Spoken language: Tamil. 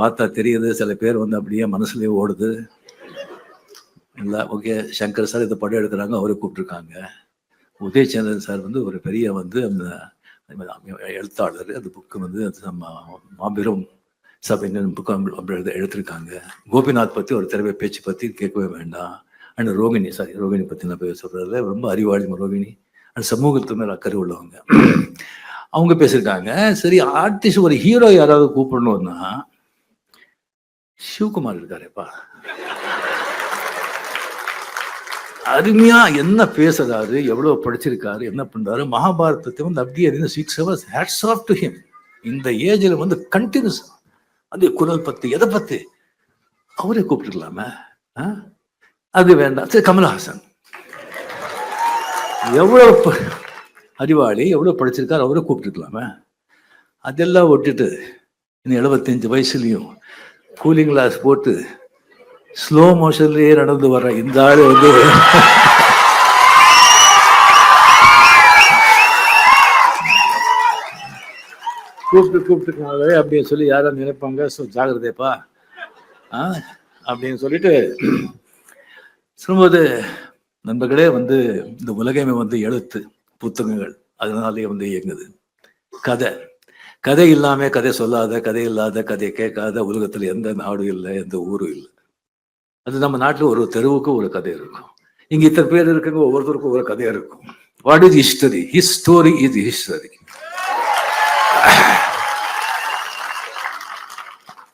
பார்த்தா தெரியுது சில பேர் வந்து அப்படியே மனசுலேயே ஓடுது. இல்லை ஓகே சங்கர் சார் இந்த படம் எடுக்கிறாங்க அவரை கூப்பிட்டுருக்காங்க. உதயச்சந்திரன் சார் வந்து ஒரு பெரிய வந்து அந்த எழுத்தாளர் அந்த புக்கு வந்து நம்ம மாபெரும் சபைன்னு புக்கு அப்படி எழுத எடுத்திருக்காங்க. கோபிநாத் பற்றி ஒரு திறமை பேச்சு பற்றி கேட்கவே வேண்டாம். அண்ட் ரோகிணி சாரி ரோகிணி பற்றி நான் பேர் சொல்கிறதுல ரொம்ப அறிவாளி ரோகிணி. அண்ட் சமூகத்து மேலே அக்கறை உள்ளவங்க. அவங்க பேசியிருக்காங்க. சரி ஆர்டிஸ்ட் ஒரு ஹீரோ யாராவது கூப்பிடணும்னா சிவகுமார் இருக்காரேப்பா. அருமையா என்ன பேசுறாரு எவ்வளவு படிச்சிருக்காரு என்ன பண்றாரு மகாபாரதத்தை வந்து அப்படியே six hours hats off to him இந்த ஏஜ்ல வந்து கண்டினியூஸ் அது குரல் பத்தி எதை பத்தி? அவரே கூப்பிட்டுக்கலாமே. ஆ? அது வேண்டாம். சரி கமலஹாசன். எவ்வளவு அறிவாளி எவ்வளவு படிச்சிருக்காரு அவரே கூப்பிட்டுருக்கலாமே அதெல்லாம் விட்டுட்டு இன்னும் எழுபத்தஞ்சு வயசுலயும் கூலிங் கிளாஸ் போட்டு ஸ்லோ மோஷன்லயே நடந்து வர்றேன் இந்த ஆள் வந்து கூப்பிட்டு கூப்பிட்டுருக்காங்களே அப்படின்னு சொல்லி யாரும் நினைப்பாங்க? ஸோ ஜாகிரதைப்பா ஆ அப்படின்னு சொல்லிட்டு சொல்லும்போது நண்பர்களே வந்து இந்த உலகமே வந்து எழுத்து புத்தகங்கள் அதனாலேயே வந்து இயங்குது. கதை. கதை இல்லாம கதை சொல்லாத கதை இல்லாத கதை கேட்காத உலகத்துல எந்த நாடும் இல்லை எந்த ஊரும் இல்லை. அது நம்ம நாட்டுல ஒரு தெருவுக்கும் ஒரு கதை இருக்கும். இங்க இத்தனை பேர் இருக்குங்க ஒவ்வொருத்தருக்கும் ஒரு கதை இருக்கும். What is history his story is history